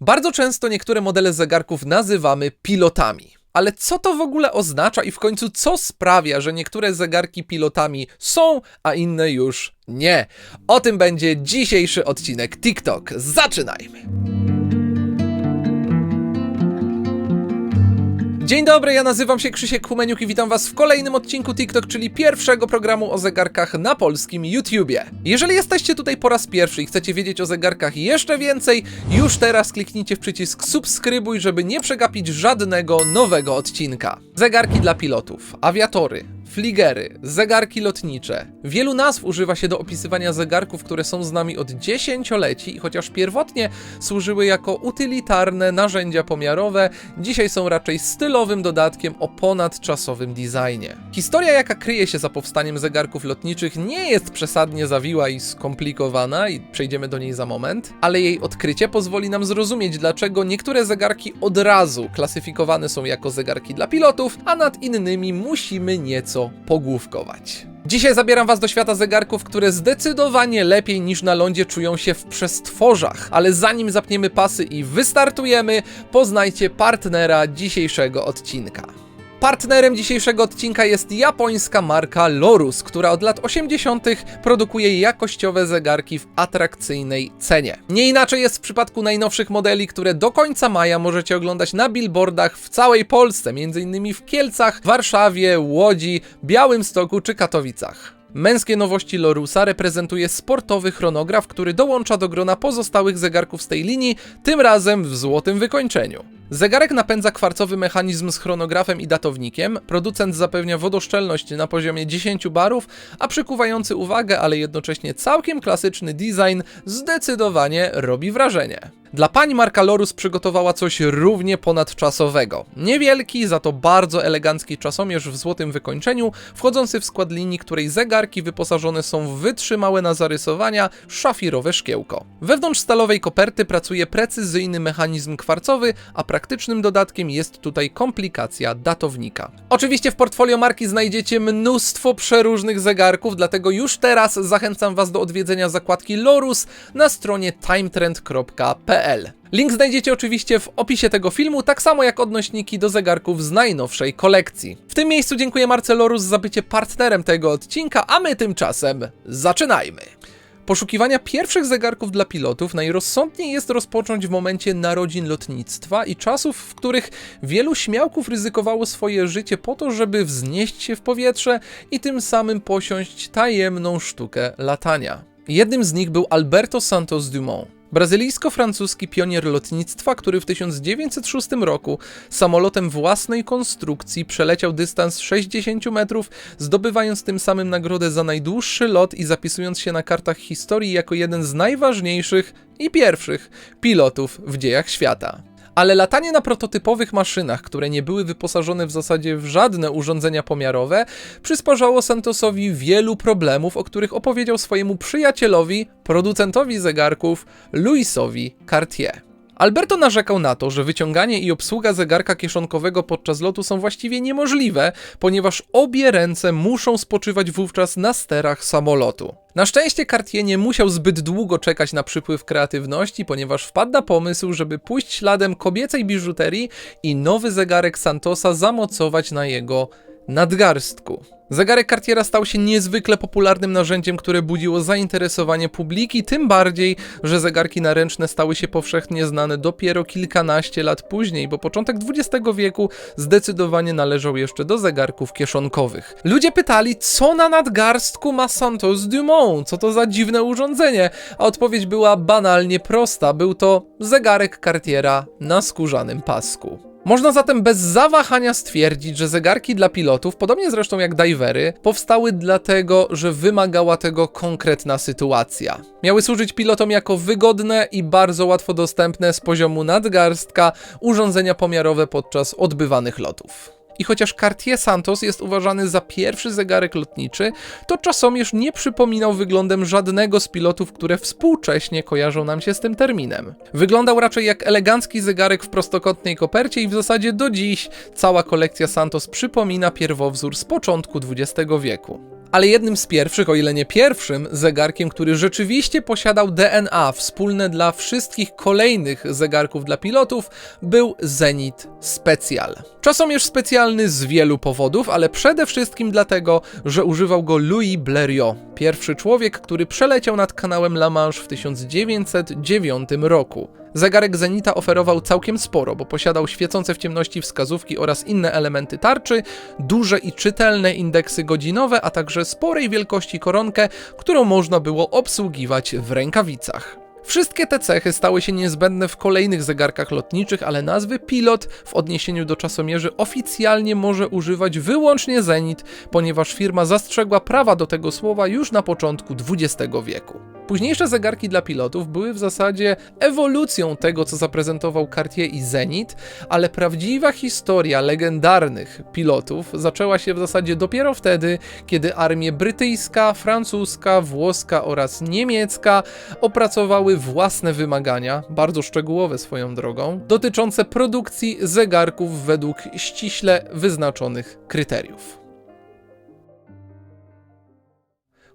Bardzo często niektóre modele zegarków nazywamy pilotami. Ale co to w ogóle oznacza i w końcu co sprawia, że niektóre zegarki pilotami są, a inne już nie? O tym będzie dzisiejszy odcinek TikTok. Zaczynajmy! Dzień dobry, ja nazywam się Krzysiek Humeniuk i witam was w kolejnym odcinku TikTok, czyli pierwszego programu o zegarkach na polskim YouTubie. Jeżeli jesteście tutaj po raz pierwszy i chcecie wiedzieć o zegarkach jeszcze więcej, już teraz kliknijcie w przycisk subskrybuj, żeby nie przegapić żadnego nowego odcinka. Zegarki dla pilotów, awiatory, fligery, zegarki lotnicze. Wielu nazw używa się do opisywania zegarków, które są z nami od dziesięcioleci i chociaż pierwotnie służyły jako utylitarne narzędzia pomiarowe, dzisiaj są raczej stylowym dodatkiem o ponadczasowym designie. Historia, jaka kryje się za powstaniem zegarków lotniczych, nie jest przesadnie zawiła i skomplikowana i przejdziemy do niej za moment, ale jej odkrycie pozwoli nam zrozumieć, dlaczego niektóre zegarki od razu klasyfikowane są jako zegarki dla pilotów, a nad innymi musimy nieco pogłówkować. Dzisiaj zabieram Was do świata zegarków, które zdecydowanie lepiej niż na lądzie czują się w przestworzach. Ale zanim zapniemy pasy i wystartujemy, poznajcie partnera dzisiejszego odcinka. Partnerem dzisiejszego odcinka jest japońska marka Lorus, która od lat 80. produkuje jakościowe zegarki w atrakcyjnej cenie. Nie inaczej jest w przypadku najnowszych modeli, które do końca maja możecie oglądać na billboardach w całej Polsce, m.in. w Kielcach, Warszawie, Łodzi, Białymstoku czy Katowicach. Męskie nowości Lorusa reprezentuje sportowy chronograf, który dołącza do grona pozostałych zegarków z tej linii, tym razem w złotym wykończeniu. Zegarek napędza kwarcowy mechanizm z chronografem i datownikiem, producent zapewnia wodoszczelność na poziomie 10 barów, a przykuwający uwagę, ale jednocześnie całkiem klasyczny design zdecydowanie robi wrażenie. Dla pań marka Lorus przygotowała coś równie ponadczasowego. Niewielki, za to bardzo elegancki czasomierz w złotym wykończeniu, wchodzący w skład linii, której zegarki wyposażone są w wytrzymałe na zarysowania szafirowe szkiełko. Wewnątrz stalowej koperty pracuje precyzyjny mechanizm kwarcowy, a praktycznym dodatkiem jest tutaj komplikacja datownika. Oczywiście w portfolio marki znajdziecie mnóstwo przeróżnych zegarków, dlatego już teraz zachęcam Was do odwiedzenia zakładki Lorus na stronie timetrend.pl. Link znajdziecie oczywiście w opisie tego filmu, tak samo jak odnośniki do zegarków z najnowszej kolekcji. W tym miejscu dziękuję Marce Lorus za bycie partnerem tego odcinka, a my tymczasem zaczynajmy. Poszukiwania pierwszych zegarków dla pilotów najrozsądniej jest rozpocząć w momencie narodzin lotnictwa i czasów, w których wielu śmiałków ryzykowało swoje życie po to, żeby wznieść się w powietrze i tym samym posiąść tajemną sztukę latania. Jednym z nich był Alberto Santos Dumont. Brazylijsko-francuski pionier lotnictwa, który w 1906 roku samolotem własnej konstrukcji przeleciał dystans 60 metrów, zdobywając tym samym nagrodę za najdłuższy lot i zapisując się na kartach historii jako jeden z najważniejszych i pierwszych pilotów w dziejach świata ale latanie na prototypowych maszynach, które nie były wyposażone w zasadzie w żadne urządzenia pomiarowe, przysparzało Santosowi wielu problemów, o których opowiedział swojemu przyjacielowi, producentowi zegarków, Louisowi Cartier. Alberto narzekał na to, że wyciąganie i obsługa zegarka kieszonkowego podczas lotu są właściwie niemożliwe, ponieważ obie ręce muszą spoczywać wówczas na sterach samolotu. Na szczęście Cartier nie musiał zbyt długo czekać na przypływ kreatywności, ponieważ wpadł na pomysł, żeby pójść śladem kobiecej biżuterii i nowy zegarek Santosa zamocować na jego nadgarstku. Zegarek Cartiera stał się niezwykle popularnym narzędziem, które budziło zainteresowanie publiki, tym bardziej, że zegarki naręczne stały się powszechnie znane dopiero kilkanaście lat później, bo początek XX wieku zdecydowanie należał jeszcze do zegarków kieszonkowych. Ludzie pytali, co na nadgarstku ma Santos Dumont, co to za dziwne urządzenie, a odpowiedź była banalnie prosta, był to zegarek Cartiera na skórzanym pasku. Można zatem bez zawahania stwierdzić, że zegarki dla pilotów, podobnie zresztą jak divery, powstały dlatego, że wymagała tego konkretna sytuacja. Miały służyć pilotom jako wygodne i bardzo łatwo dostępne z poziomu nadgarstka urządzenia pomiarowe podczas odbywanych lotów. I chociaż Cartier Santos jest uważany za pierwszy zegarek lotniczy, to czasomierz nie przypominał wyglądem żadnego z pilotów, które współcześnie kojarzą nam się z tym terminem. Wyglądał raczej jak elegancki zegarek w prostokątnej kopercie i w zasadzie do dziś cała kolekcja Santos przypomina pierwowzór z początku XX wieku. Ale jednym z pierwszych, o ile nie pierwszym, zegarkiem, który rzeczywiście posiadał DNA wspólne dla wszystkich kolejnych zegarków dla pilotów, był Zenit Special. Czasomierz specjalny z wielu powodów, ale przede wszystkim dlatego, że używał go Louis Blériot, pierwszy człowiek, który przeleciał nad kanałem La Manche w 1909 roku. Zegarek Zenita oferował całkiem sporo, bo posiadał świecące w ciemności wskazówki oraz inne elementy tarczy, duże i czytelne indeksy godzinowe, a także sporej wielkości koronkę, którą można było obsługiwać w rękawicach. Wszystkie te cechy stały się niezbędne w kolejnych zegarkach lotniczych, ale nazwy pilot w odniesieniu do czasomierzy oficjalnie może używać wyłącznie Zenit, ponieważ firma zastrzegła prawa do tego słowa już na początku XX wieku. Późniejsze zegarki dla pilotów były w zasadzie ewolucją tego, co zaprezentował Cartier i Zenit, ale prawdziwa historia legendarnych pilotów zaczęła się w zasadzie dopiero wtedy, kiedy armie brytyjska, francuska, włoska oraz niemiecka opracowały własne wymagania, bardzo szczegółowe swoją drogą, dotyczące produkcji zegarków według ściśle wyznaczonych kryteriów.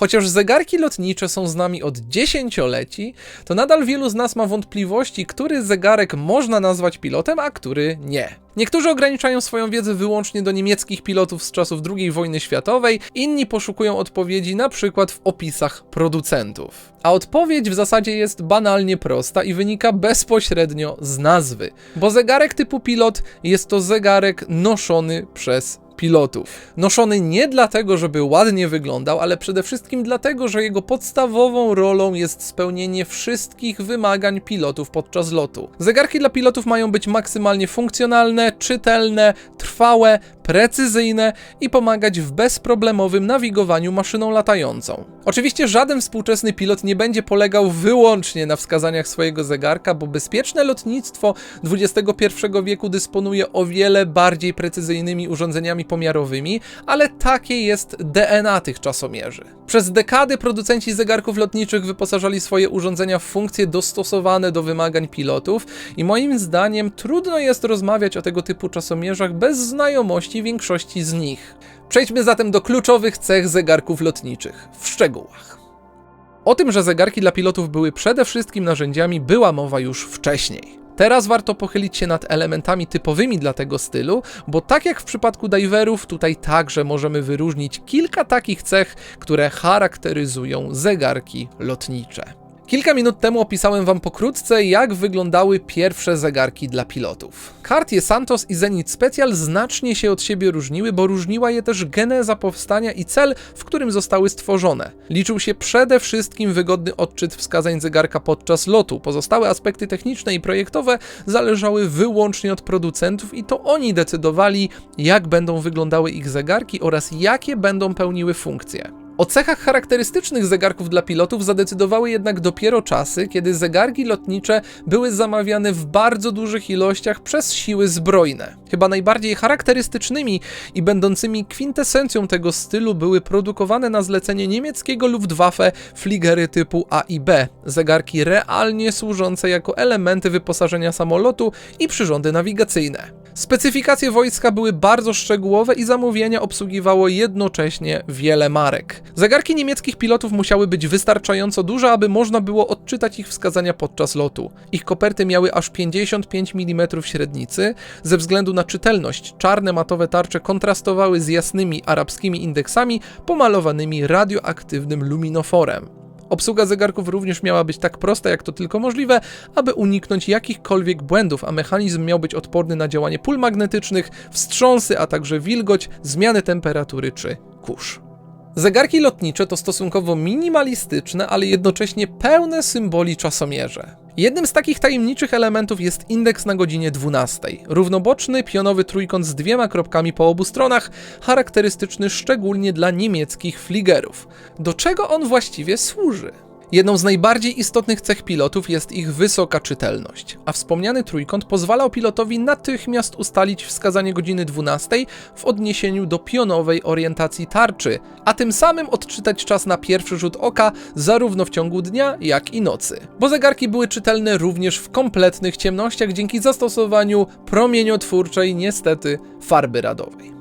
Chociaż zegarki lotnicze są z nami od dziesięcioleci, to nadal wielu z nas ma wątpliwości, który zegarek można nazwać pilotem, a który nie. Niektórzy ograniczają swoją wiedzę wyłącznie do niemieckich pilotów z czasów II wojny światowej, inni poszukują odpowiedzi na przykład w opisach producentów. A odpowiedź w zasadzie jest banalnie prosta i wynika bezpośrednio z nazwy, bo zegarek typu pilot jest to zegarek noszony przez pilotów. Noszony nie dlatego, żeby ładnie wyglądał, ale przede wszystkim dlatego, że jego podstawową rolą jest spełnienie wszystkich wymagań pilotów podczas lotu. Zegarki dla pilotów mają być maksymalnie funkcjonalne, czytelne, trwałe, precyzyjne i pomagać w bezproblemowym nawigowaniu maszyną latającą. Oczywiście żaden współczesny pilot nie będzie polegał wyłącznie na wskazaniach swojego zegarka, bo bezpieczne lotnictwo XXI wieku dysponuje o wiele bardziej precyzyjnymi urządzeniami pomiarowymi, ale takie jest DNA tych czasomierzy. Przez dekady producenci zegarków lotniczych wyposażali swoje urządzenia w funkcje dostosowane do wymagań pilotów i moim zdaniem trudno jest rozmawiać o tego typu czasomierzach bez znajomości większości z nich. Przejdźmy zatem do kluczowych cech zegarków lotniczych w szczegółach. O tym, że zegarki dla pilotów były przede wszystkim narzędziami, była mowa już wcześniej. Teraz warto pochylić się nad elementami typowymi dla tego stylu, bo tak jak w przypadku diverów, tutaj także możemy wyróżnić kilka takich cech, które charakteryzują zegarki lotnicze. Kilka minut temu opisałem Wam pokrótce, jak wyglądały pierwsze zegarki dla pilotów. Cartier Santos i Zenit Special znacznie się od siebie różniły, bo różniła je też geneza powstania i cel, w którym zostały stworzone. Liczył się przede wszystkim wygodny odczyt wskazań zegarka podczas lotu. Pozostałe aspekty techniczne i projektowe zależały wyłącznie od producentów i to oni decydowali, jak będą wyglądały ich zegarki oraz jakie będą pełniły funkcje. O cechach charakterystycznych zegarków dla pilotów zadecydowały jednak dopiero czasy, kiedy zegarki lotnicze były zamawiane w bardzo dużych ilościach przez siły zbrojne. Chyba najbardziej charakterystycznymi i będącymi kwintesencją tego stylu były produkowane na zlecenie niemieckiego Luftwaffe fligery typu A i B, zegarki realnie służące jako elementy wyposażenia samolotu i przyrządy nawigacyjne. Specyfikacje wojska były bardzo szczegółowe i zamówienia obsługiwało jednocześnie wiele marek. Zegarki niemieckich pilotów musiały być wystarczająco duże, aby można było odczytać ich wskazania podczas lotu. Ich koperty miały aż 55 mm średnicy. Ze względu na czytelność, czarne matowe tarcze kontrastowały z jasnymi arabskimi indeksami pomalowanymi radioaktywnym luminoforem. Obsługa zegarków również miała być tak prosta, jak to tylko możliwe, aby uniknąć jakichkolwiek błędów, a mechanizm miał być odporny na działanie pól magnetycznych, wstrząsy, a także wilgoć, zmiany temperatury czy kurz. Zegarki lotnicze to stosunkowo minimalistyczne, ale jednocześnie pełne symboli czasomierze. Jednym z takich tajemniczych elementów jest indeks na godzinie 12. Równoboczny, pionowy trójkąt z dwiema kropkami po obu stronach, charakterystyczny szczególnie dla niemieckich fligerów. Do czego on właściwie służy? Jedną z najbardziej istotnych cech pilotów jest ich wysoka czytelność, a wspomniany trójkąt pozwalał pilotowi natychmiast ustalić wskazanie godziny 12 w odniesieniu do pionowej orientacji tarczy, a tym samym odczytać czas na pierwszy rzut oka zarówno w ciągu dnia, jak i nocy. Bo zegarki były czytelne również w kompletnych ciemnościach dzięki zastosowaniu promieniotwórczej, niestety, farby radowej.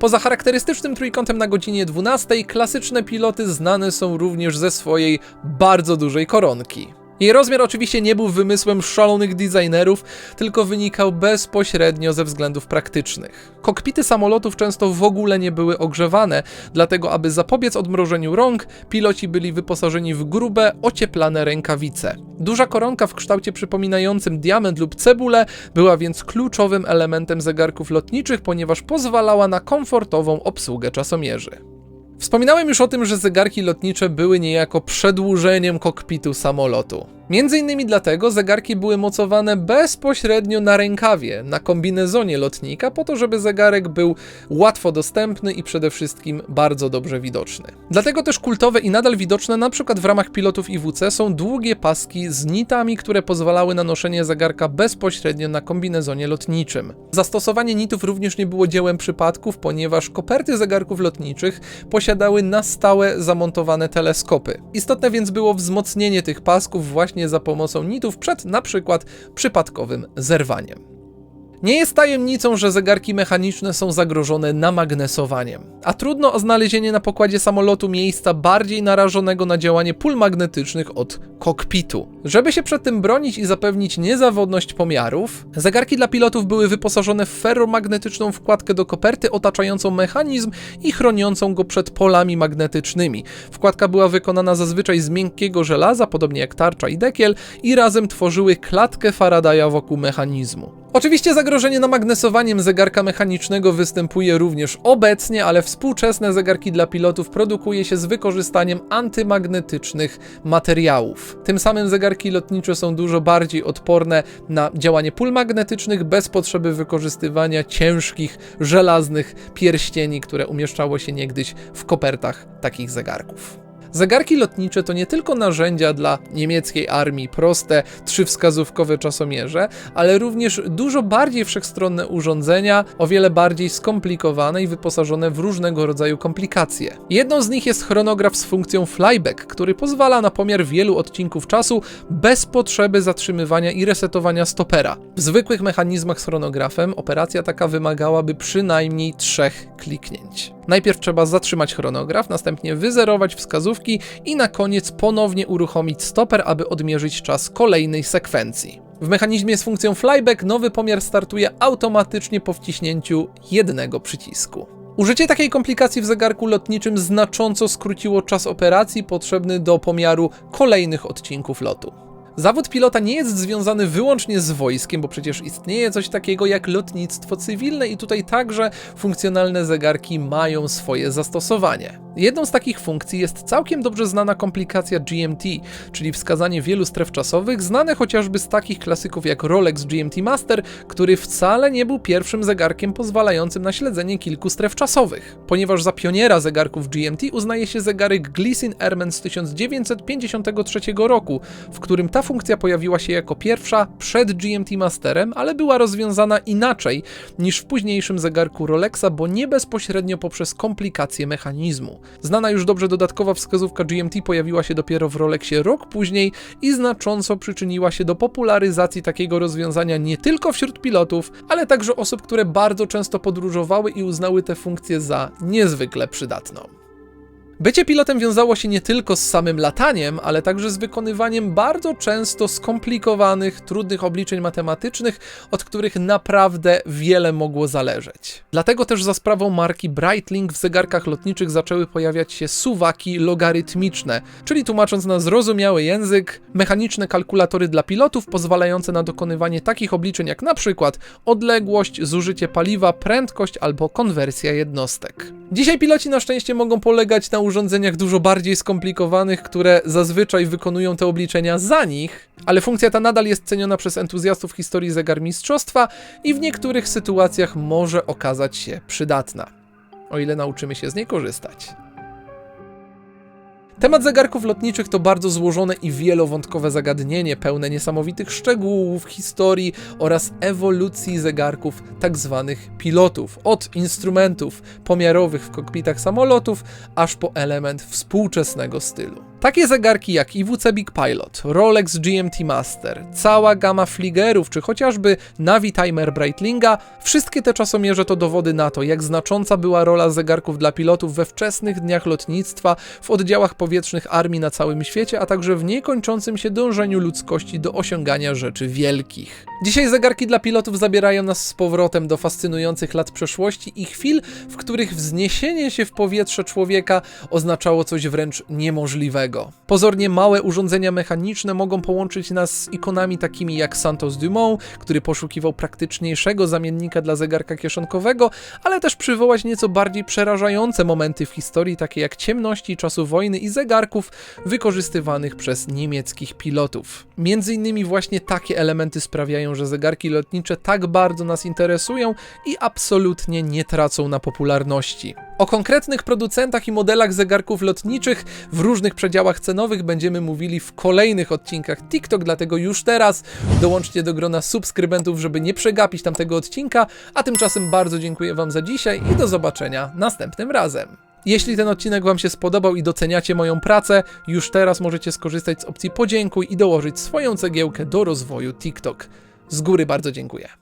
Poza charakterystycznym trójkątem na godzinie 12, klasyczne piloty znane są również ze swojej bardzo dużej koronki. Jej rozmiar oczywiście nie był wymysłem szalonych designerów, tylko wynikał bezpośrednio ze względów praktycznych. Kokpity samolotów często w ogóle nie były ogrzewane, dlatego aby zapobiec odmrożeniu rąk, piloci byli wyposażeni w grube, ocieplane rękawice. Duża koronka w kształcie przypominającym diament lub cebulę była więc kluczowym elementem zegarków lotniczych, ponieważ pozwalała na komfortową obsługę czasomierzy. Wspominałem już o tym, że zegarki lotnicze były niejako przedłużeniem kokpitu samolotu. Między innymi dlatego zegarki były mocowane bezpośrednio na rękawie, na kombinezonie lotnika, po to, żeby zegarek był łatwo dostępny i przede wszystkim bardzo dobrze widoczny. Dlatego też kultowe i nadal widoczne na przykład w ramach pilotów IWC są długie paski z nitami, które pozwalały na noszenie zegarka bezpośrednio na kombinezonie lotniczym. Zastosowanie nitów również nie było dziełem przypadków, ponieważ koperty zegarków lotniczych posiadały na stałe zamontowane teleskopy. Istotne więc było wzmocnienie tych pasków właśnie za pomocą nitów przed na przykład przypadkowym zerwaniem. Nie jest tajemnicą, że zegarki mechaniczne są zagrożone namagnesowaniem, a trudno o znalezienie na pokładzie samolotu miejsca bardziej narażonego na działanie pól magnetycznych od kokpitu. Żeby się przed tym bronić i zapewnić niezawodność pomiarów, zegarki dla pilotów były wyposażone w ferromagnetyczną wkładkę do koperty otaczającą mechanizm i chroniącą go przed polami magnetycznymi. Wkładka była wykonana zazwyczaj z miękkiego żelaza, podobnie jak tarcza i dekiel, i razem tworzyły klatkę Faradaya wokół mechanizmu. Oczywiście zagrożenie namagnesowaniem zegarka mechanicznego występuje również obecnie, ale współczesne zegarki dla pilotów produkuje się z wykorzystaniem antymagnetycznych materiałów. Tym samym zegarki lotnicze są dużo bardziej odporne na działanie pól magnetycznych bez potrzeby wykorzystywania ciężkich, żelaznych pierścieni, które umieszczało się niegdyś w kopertach takich zegarków. Zegarki lotnicze to nie tylko narzędzia dla niemieckiej armii, proste, trzywskazówkowe czasomierze, ale również dużo bardziej wszechstronne urządzenia, o wiele bardziej skomplikowane i wyposażone w różnego rodzaju komplikacje. Jedną z nich jest chronograf z funkcją flyback, który pozwala na pomiar wielu odcinków czasu bez potrzeby zatrzymywania i resetowania stopera. W zwykłych mechanizmach z chronografem operacja taka wymagałaby przynajmniej trzech kliknięć. Najpierw trzeba zatrzymać chronograf, następnie wyzerować wskazówki i na koniec ponownie uruchomić stoper, aby odmierzyć czas kolejnej sekwencji. W mechanizmie z funkcją flyback nowy pomiar startuje automatycznie po wciśnięciu jednego przycisku. Użycie takiej komplikacji w zegarku lotniczym znacząco skróciło czas operacji potrzebny do pomiaru kolejnych odcinków lotu. Zawód pilota nie jest związany wyłącznie z wojskiem, bo przecież istnieje coś takiego jak lotnictwo cywilne i tutaj także funkcjonalne zegarki mają swoje zastosowanie. Jedną z takich funkcji jest całkiem dobrze znana komplikacja GMT, czyli wskazanie wielu stref czasowych, znane chociażby z takich klasyków jak Rolex GMT Master, który wcale nie był pierwszym zegarkiem pozwalającym na śledzenie kilku stref czasowych. Ponieważ za pioniera zegarków GMT uznaje się zegarek Gleason Airman z 1953 roku, w którym ta funkcja pojawiła się jako pierwsza przed GMT Masterem, ale była rozwiązana inaczej niż w późniejszym zegarku Rolexa, bo nie bezpośrednio poprzez komplikacje mechanizmu. Znana już dobrze dodatkowa wskazówka GMT pojawiła się dopiero w Rolexie rok później i znacząco przyczyniła się do popularyzacji takiego rozwiązania nie tylko wśród pilotów, ale także osób, które bardzo często podróżowały i uznały tę funkcję za niezwykle przydatną. Bycie pilotem wiązało się nie tylko z samym lataniem, ale także z wykonywaniem bardzo często skomplikowanych, trudnych obliczeń matematycznych, od których naprawdę wiele mogło zależeć. Dlatego też za sprawą marki Breitling w zegarkach lotniczych zaczęły pojawiać się suwaki logarytmiczne, czyli tłumacząc na zrozumiały język, mechaniczne kalkulatory dla pilotów pozwalające na dokonywanie takich obliczeń jak na przykład odległość, zużycie paliwa, prędkość albo konwersja jednostek. Dzisiaj piloci na szczęście mogą polegać na urządzeniach dużo bardziej skomplikowanych, które zazwyczaj wykonują te obliczenia za nich, ale funkcja ta nadal jest ceniona przez entuzjastów historii zegarmistrzostwa i w niektórych sytuacjach może okazać się przydatna, o ile nauczymy się z niej korzystać. Temat zegarków lotniczych to bardzo złożone i wielowątkowe zagadnienie, pełne niesamowitych szczegółów, historii oraz ewolucji zegarków tak zwanych pilotów. Od instrumentów pomiarowych w kokpitach samolotów, aż po element współczesnego stylu. Takie zegarki jak IWC Big Pilot, Rolex GMT Master, cała gama Fligerów, czy chociażby Navi Timer Breitlinga, wszystkie te czasomierze to dowody na to, jak znacząca była rola zegarków dla pilotów we wczesnych dniach lotnictwa, w oddziałach powietrznych armii na całym świecie, a także w niekończącym się dążeniu ludzkości do osiągania rzeczy wielkich. Dzisiaj zegarki dla pilotów zabierają nas z powrotem do fascynujących lat przeszłości i chwil, w których wzniesienie się w powietrze człowieka oznaczało coś wręcz niemożliwego. Pozornie małe urządzenia mechaniczne mogą połączyć nas z ikonami takimi jak Santos Dumont, który poszukiwał praktyczniejszego zamiennika dla zegarka kieszonkowego, ale też przywołać nieco bardziej przerażające momenty w historii, takie jak ciemności czasu wojny i zegarków wykorzystywanych przez niemieckich pilotów. Między innymi właśnie takie elementy sprawiają, że zegarki lotnicze tak bardzo nas interesują i absolutnie nie tracą na popularności. O konkretnych producentach i modelach zegarków lotniczych w różnych przedziałach cenowych będziemy mówili w kolejnych odcinkach TikTok, dlatego już teraz dołączcie do grona subskrybentów, żeby nie przegapić tamtego odcinka, a tymczasem bardzo dziękuję Wam za dzisiaj i do zobaczenia następnym razem. Jeśli ten odcinek Wam się spodobał i doceniacie moją pracę, już teraz możecie skorzystać z opcji podziękuj i dołożyć swoją cegiełkę do rozwoju TikTok. Z góry bardzo dziękuję.